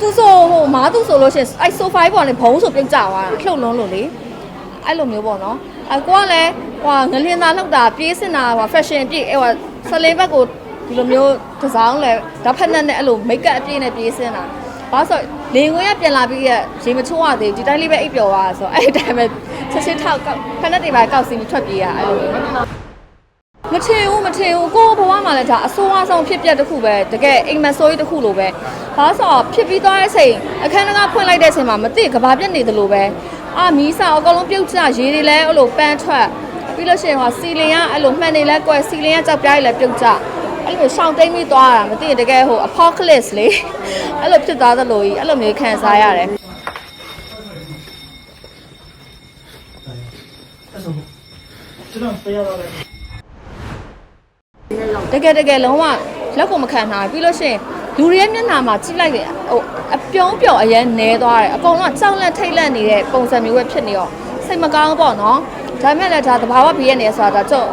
သူဆိုဟိုမားသူဆိုလို့ရှိရင်အဲ့ဆိုဖိုင်ပေါ်နေဘုံဆိုပြုတ်ကြသွားတာလှုပ်လုံးလို့လေအဲ့လိုမျိုးပေါ့နော်အကိုကလည်းဟိုငလင်းသားလှုပ်တာပြေးစင်တာဟို fashion ပြည့်ဟိုဆလင်းဘက်ကိုဒီလိုမျိုးဒီဇိုင်းလဲဓာတ်ဖက်နဲ့နဲ့အဲ့လို make up အပြည့်နဲ့ပြေးစင်တာဘာလို့ဆိုလေငွေရပြန်လာပြီးရရေမချိုးရသေးဒီတိုင်းလေးပဲအိပ်ပျော်သွားဆိုအဲ့ဒီတိုင်းပဲချက်ချင်းထောက်ကောက်ဖက်နဲ့တွေပါကောက်စီပြီးထွက်ပြေးရအဲ့လို မျိုးမထင်ဘူးမထင်ဘူးကိုယ့်ဘဝမှာလည်းဒါအဆိုးအဆုံးဖြစ်ပျက်တစ်ခုပဲတကယ်အိမ်မက်ဆိုးကြီးတစ်ခုလိုပဲဘာလို့ဆိုတော့ဖြစ်ပြီးသွားတဲ့အချိန်အခန်းတကားဖွင့်လိုက်တဲ့အချိန်မှာမသိကဘာပြက်နေသလိုပဲအာမီးစာအကောင်လုံးပြုတ်ချရေတွေလည်းအဲ့လိုပန်းထွက်ပြီးလို့ရှိရင်ဟောစီလင်ကအဲ့လိုမှန်နေလဲကွယ်စီလင်ကကြောက်ပြားကြီးလည်းပြုတ်ချအဲ့လိုရှောင်းတိမ့်ပြီးသွားတာမသိရင်တကယ်ဟို apocalypse လေအဲ့လိုဖြစ်သွားသလိုကြီးအဲ့လိုမျိုးခံစားရတယ်အဲ့ဆိုကျွန်တော်ဆရာတော်လည်း တကယ်တကယ်လုံးဝလက်ကိုမခံနိုင်ဘူးပြီးလို့ရှိရင်လူတွေရဲ့မျက်နှာမှာကြည့်လိုက်တယ်ဟိုအပြုံးပြော်အရင်နဲသွားတယ်အကုန်လုံးကကြောက်လက်ထိတ်လက်နေတဲ့ပုံစံမျိုးပဲဖြစ်နေတော့စိတ်မကောင်းဘူးပေါ့နော်ဒါပေမဲ့လည်းဒါသဘာဝဘေးရနေဆိုတာဒါကျုပ်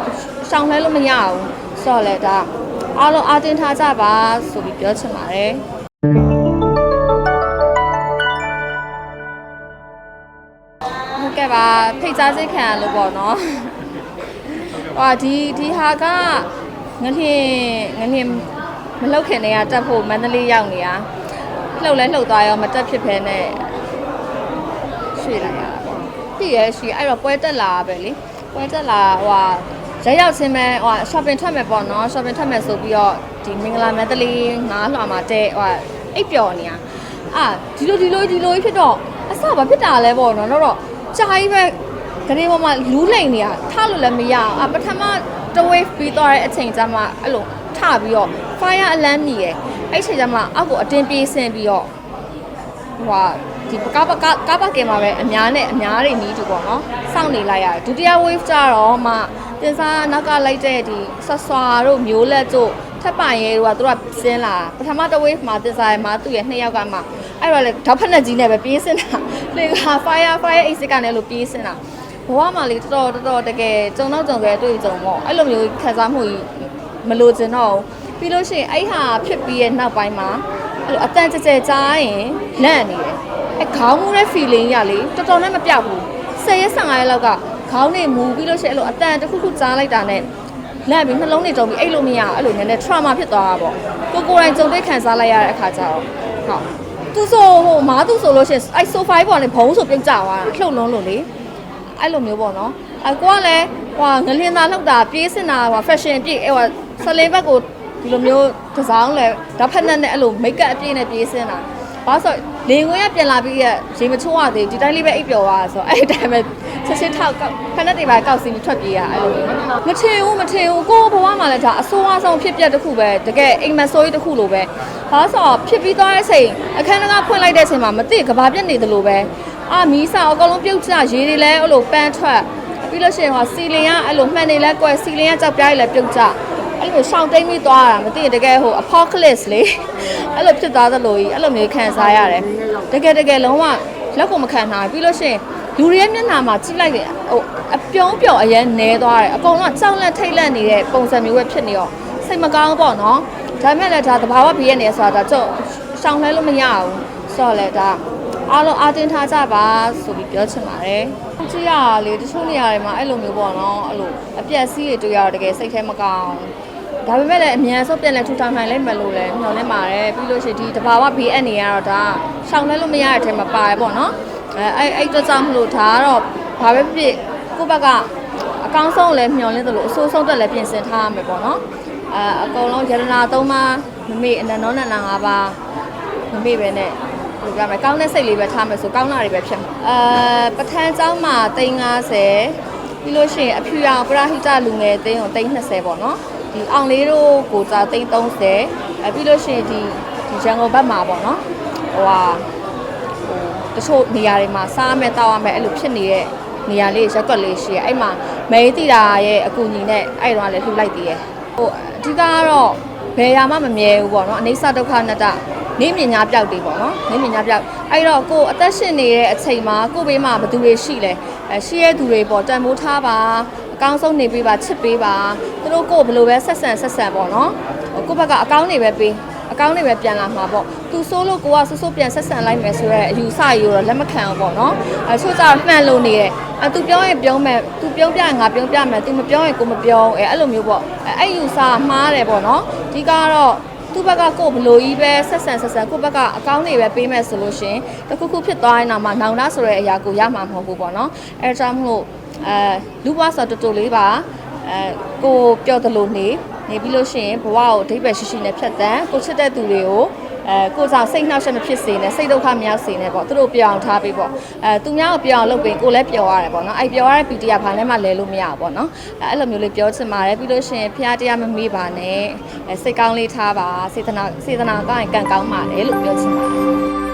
ရှောင်လဲလို့မရဘူးဆိုတော့လေဒါအားလုံးအတင်းထားကြပါဆိုပြီးပြောချင်ပါတယ်ဟုတ်ကဲ့ပါဖိတ်ကြားစိတ်ခံရလို့ပေါ့နော်ဟာဒီဒီဟာက ငလျင်ငလျင်မလောက်ခင်တည်းကတက်ဖို့မန္တလေးရောက်နေတာလှုပ်လဲလှုပ်သွားရောမတက်ဖြစ်ဖဲနဲ့ရွှေ့လိုက်ရတာပေါ့ပြည့်ရရှိအဲ့တော့ပွဲတက်လာပဲလေပွဲတက်လာဟိုဟာရက်ရောက်ချင်းမဲ့ဟို shopping ထွက်မယ်ပေါ့နော် shopping ထွက်မယ်ဆိုပြီးတော့ဒီမင်္ဂလာမန္တလေးငါးလွှာမှာတဲ့ဟိုအိပ်ပျော်နေတာအာဒီလိုဒီလိုဒီလိုကြီးဖြစ်တော့အစဘာဖြစ်တာလဲပေါ့နော်တော့တော့ကြာကြီးပဲဂရေပေါ်မှာလူးလိန်နေတာထလို့လည်းမရအောင်အပထမ တဝေးပြီးသွားတဲ့အချိန်ကျမှအဲ့လိုထပြီးတော့ fire alarm မြည်ရယ်အဲ့ချိန်ကျမှအောက်ကိုအတင်းပြေးဆင်းပြီးတော့ဟိုဟာဒီကားပကားကားပကင်မှာပဲအများနဲ့အများတွေနီးတူပေါ့နော်စောင့်နေလိုက်ရတယ်ဒုတိယ wave ကျတော့မှတင်စားနောက်ကလိုက်တဲ့ဒီဆွဆွာတို့မျိုးလက်တို့ထပ်ပိုင်ရဲတို့ကသူတို့ကဆင်းလာပထမတ wave မှာတင်စားရဲမှာသူ့ရဲ့နှစ်ယောက်ကမှအဲ့တော့လေဓာတ်ဖက်နဲ့ကြီးနဲ့ပဲပြေးဆင်းတာလေက fire fire exit ကနေလို့ပြေးဆင်းတာ ဘဝမှာလေတော်တော်တော်တော်တကယ်ကြုံတော့ကြုံခဲ့တွေ့ကြုံပေါ့အဲ့လိုမျိုးခံစားမှုကြီးမလို့ကျင်တော့ဘူးပြီးလို့ရှိရင်အဲ့ဟာဖြစ်ပြီးရဲ့နောက်ပိုင်းမှာအဲ့လိုအတန်ကြကြကြားရင်လန့်နေတယ်အဲ့ခေါင်းမူတဲ့ feeling ရလေတော်တော်နဲ့မပြောက်ဘူး10ရက်15ရက်လောက်ကခေါင်းနေမူပြီးလို့ရှိရင်အဲ့လိုအတန်တစ်ခုခုကြားလိုက်တာနဲ့လန့်ပြီးနှလုံးတွေတုံပြီးအဲ့လိုမရအဲ့လိုနည်းနည်း trauma ဖြစ်သွားတာပေါ့ကိုကိုယ်တိုင်ကြုံတွေ့ခံစားလိုက်ရတဲ့အခါကျတော့ဟုတ်သူဆိုဟိုမားသူဆိုလို့ရှိရင်အဲ့ sofa ပေါ်နေဘုံဆိုပြုတ်ကြသွားတာလှုပ်လုံးလို့လေ အဲ့လိုမျိုးပေါ့နော်အကိုကလည်းဟိုငလင်းသားလှုပ်တာပြေးစင်တာဟို fashion ပြည့်ဟိုဆလင်းဘက်ကိုဒီလိုမျိုးဒီဇိုင်းလဲဓာတ်ဖက်နဲ့နဲ့အဲ့လို make up အပြည့်နဲ့ပြေးစင်တာဘာလို့ဆိုလေငွေရပြန်လာပြီးရရေမချိုးရသေးဒီတိုင်းလေးပဲအိပ်ပျော်သွားဆိုအဲ့ဒီတိုင်းပဲချက်ချင်းထောက်ကောက်ဖက်နဲ့တွေပါကောက်စီပြီးထွက်ပြေးရအဲ့လိုမျိုးမထင်ဘူးမထင်ဘူးကိုယ့်ဘဝမှာလည်းဒါအဆိုးအဆုံးဖြစ်ပျက်တစ်ခုပဲတကယ်အိမ်မက်ဆိုးကြီးတစ်ခုလိုပဲဘာလို့ဆိုတော့ဖြစ်ပြီးသွားတဲ့အချိန်အခန်းတကားဖွင့်လိုက်တဲ့အချိန်မှာမသိကဘာပြက်နေသလိုပဲ အာမီးစာအကောင်လုံးပြုတ်ချရေတွေလည်းအဲ့လိုပန်းထွက်ပြီးလို့ရှိရင်ဟောစီလင်ကအဲ့လိုမှန်နေလဲကွယ်စီလင်ကကြောက်ပြားကြီးလည်းပြုတ်ကြအဲ့လိုရှောင်းတိမ့်ပြီးသွားတာမသိရင်တကယ်ဟို apocalypse လေအဲ့လိုဖြစ်သွားသလိုကြီးအဲ့လိုမျိုးခံစားရတယ်တကယ်တကယ်လုံးဝလက်ကိုမခံနိုင်ဘူးပြီးလို့ရှိရင်လူတွေရဲ့မျက်နှာမှာကြည့်လိုက်တယ်ဟိုအပြုံးပြော်အရင်နဲသွားတယ်အကုန်လုံးကကြောက်လက်ထိတ်လက်နေတဲ့ပုံစံမျိုးပဲဖြစ်နေတော့စိတ်မကောင်းဘူးပေါ့နော်ဒါပေမဲ့လည်းဒါသဘာဝဘေးရနေဆိုတာဒါကျုပ်ရှောင်လဲလို့မရဘူးဆိုတော့လေဒါ အားလုံးအတင်းထားကြပါဆိုပြီးပြောချင်ပါတယ်။ကြည့်ရတာလေတချို့နေရာတွေမှာအဲ့လိုမျိုးပေါ့နော်အဲ့လိုအပြက်စီးတွေတွေ့ရတော့တကယ်စိတ်ထဲမကောင်းဘူးဒါပေမဲ့လည်းအမြန်ဆုံးပြန်လဲထူထောင်နိုင်လိမ့်မယ်လို့လည်းမျှော်လင့်ပါတယ်ပြီးလို့ရှိရင်ဒီတဘာဝဘေးအပ်နေရတော့ဒါရှောင်လဲလို့မရတဲ့အထက်မှာပါတယ်ပေါ့နော်အဲအဲ့အဲ့အတွက်ကြောင့်မလို့ဒါကတော့ဘာပဲဖြစ်ဖြစ်ကိုယ့်ဘက်ကအကောင်းဆုံးလည်းမျှော်လင့်သလိုအဆိုးဆုံးအတွက်လည်းပြင်ဆင်ထားရမယ်ပေါ့နော်အဲအကုန်လုံးယရနာသုံးပါးမမေ့အနန္တောနန္ဒ၅ပါးမမေ့ပဲနဲ့ ဘယ်လိုပြောမလဲကောင်းတဲ့စိတ်လေးပဲထားမယ်ဆိုကောင်းတာတွေပဲဖြစ်မှာအဲပထန်းเจ้าမှာ350ပြီးလို့ရှိရင်အဖြူရောင်ပရဟိတလူငယ်သိန်းကို320ပေါ့နော်ဒီအောင်လေးတို့ကိုသာ330အဲပြီးလို့ရှိရင်ဒီဒီရန်ကုန်ဘက်မှာပေါ့နော်ဟိုဟာဟိုတချို့နေရာတွေမှာစားမယ်တောက်ရမယ်အဲ့လိုဖြစ်နေတဲ့နေရာလေးရက်ကွက်လေးရှိရဲအဲ့မှာမဲတိတာရဲ့အကူအညီနဲ့အဲ့တော့လည်းလှူလိုက်သေးရဲ့ဟိုအဓိကကတော့ဘယ်ရာမှမမြဲဘူးပေါ့နော်အနေဆဒုက္ခနတ္တ နေမြညာပြောက်တွေပေါ့နော်နေမြညာပြောက်အဲ့တော့ကိုယ်အသက်ရှင်နေတဲ့အချိန်မှာကိုယ်ဘေးမှာဘယ်သူတွေရှိလဲအဲရှိရဲ့သူတွေပေါ့တန်မိုးထားပါအကောင်းဆုံးနေပေးပါချစ်ပေးပါသူတို့ကိုယ်ဘယ်လိုပဲဆက်ဆံဆက်ဆံပေါ့နော်ကိုယ့်ဘက်ကအကောင်းနေပဲပေးအကောင်းတွေပဲပြန်လာမှာပေါ့သူဆိုးလို့ကိုကဆိုးဆိုးပြန်ဆက်ဆံလိုက်မယ်ဆိုတော့အယူဆယူတော့လက်မခံဘူးပေါ့နော်အဲဆိုကြတော့မှန်လို့နေတယ်အဲသူပြောရင်ပြောမယ်သူပြောပြရင်ငါပြောပြမယ်သူမပြောရင်ကိုမပြောအဲအဲ့လိုမျိုးပေါ့အဲအဲ့ယူဆမှားတယ်ပေါ့နော်ဒီကတော့ သူ့ဘက်ကကိုယ်ဘလို့ကြီးပဲဆက်ဆံဆက်ဆံကိုယ့်ဘက်ကအကောင်းတွေပဲပေးမယ်ဆိုလို့ရှရင်တခုခုဖြစ်သွားရင်တော့မှနောင်တဆိုတဲ့အရာကိုရမှာမဟုတ်ဘူးပေါ့နော်အဲဒါကြောင့်မလို့အဲလူဘွားဆိုတော်တော်လေးပါအဲကိုပြောသလိုနေနေပြီးလို့ရှိရင်ဘဝကိုအဓိပ္ပာယ်ရှိရှိနဲ့ဖြတ်တန်းကိုချစ်တဲ့သူတွေကို အဲကိုစားစိတ်နှောက်ယှက်မဖြစ်စေနဲ့စိတ်ဒုက္ခမရောက်စေနဲ့ပေါ့သူတို့ပြောင်းထားပြီးပေါ့အဲသူများကိုပြောင်းအောင်လုပ်ပြီးကိုလည်းပျော်ရတယ်ပေါ့နော်အဲပျော်ရတဲ့ပီတီကဘာနဲ့မှလဲလို့မရဘူးပေါ့နော်အဲအဲ့လိုမျိုးလေးပြောချင်ပါတယ်ပြီးလို့ရှိရင်ဖះတရားမမေ့ပါနဲ့အဲစိတ်ကောင်းလေးထားပါစေတနာစေတနာကောင်းရင်ကံကောင်းပါလေလို့ပြောချင်ပါတယ်